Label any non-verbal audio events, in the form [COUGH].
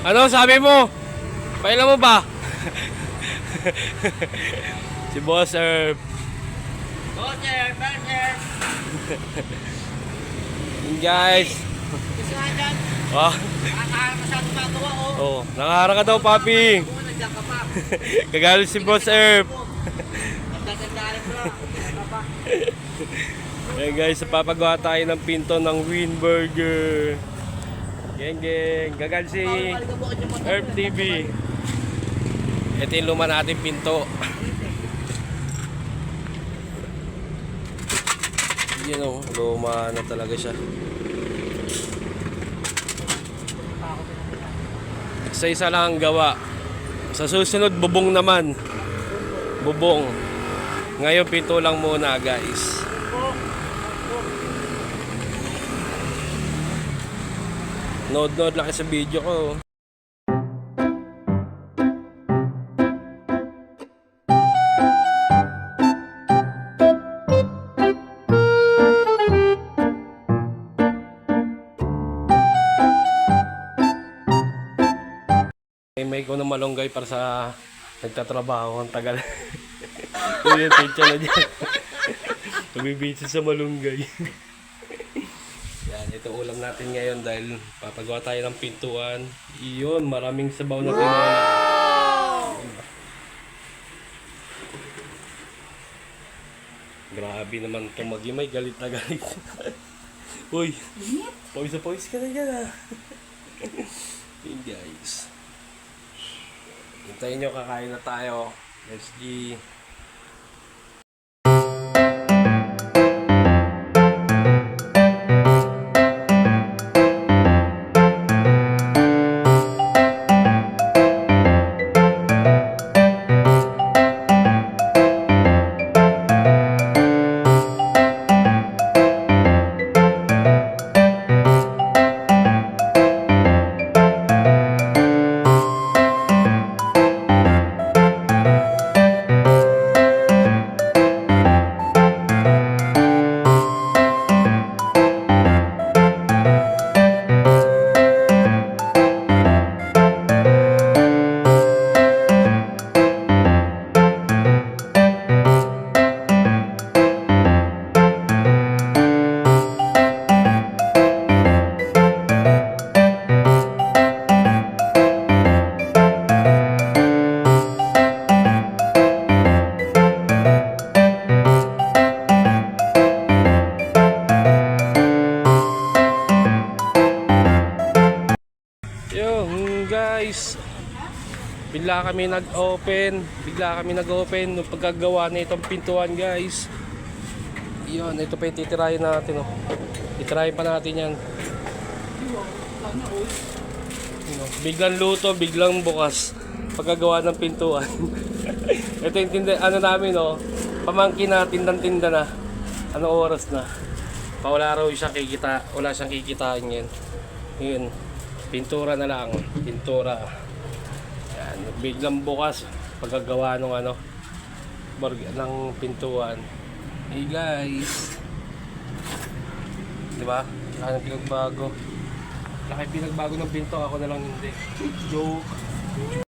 Ano sabi mo? Pailan mo ba? si Boss Herb. Roger, Roger. Yun, guys. Gusto nga dyan. Oh, Nakakaharap masyado magawa, oh. oh, nakaharang ka daw, papi. Oo. Kagalit [LAUGHS] si Boss Herb. Ayan guys, papagawa tayo ng pinto ng Winburger. Geng geng, gagal si Herb TV. Ito yung luma natin pinto. Yan o, luma na talaga siya. Sa isa lang ang gawa. Sa susunod, bubong naman. Bubong. Ngayon, pinto lang muna guys. Nood-nood lang sa video ko. May may ko ng malunggay para sa nagtatrabaho. Ang tagal. [LAUGHS] Yun yung picture na dyan. [LAUGHS] Nabibisi sa malunggay. Ito ulam natin ngayon dahil papagawa tayo ng pintuan. Iyon, maraming sabaw na tinola. Grabe naman itong magimay, galit na galit. [LAUGHS] Uy, pawis na pawis ka na dyan ah. [LAUGHS] Yun guys. Hintayin nyo, kakain na tayo. Let's see. Guys, bigla kami nag-open, bigla kami nag-open nung pagkagawa na itong pintuan guys. Yun, ito pa yung titirahin natin oh. Titirahin pa natin yan. Oh. Biglang luto, biglang bukas pagkagawa ng pintuan. [LAUGHS] ito yung tinda, ano namin oh, pamangkin na tindan-tinda na. Anong oras na? Pawala raw siya kikita, wala siyang kikitain yan. Yun. Pintura na lang. Pintura. Yan. Biglang bukas. Pagkagawa ng ano. Ng pintuan. Hey guys. Diba? Ano pinagbago? Laki pinagbago ng pinto. Ako na lang hindi. [LAUGHS] Joke.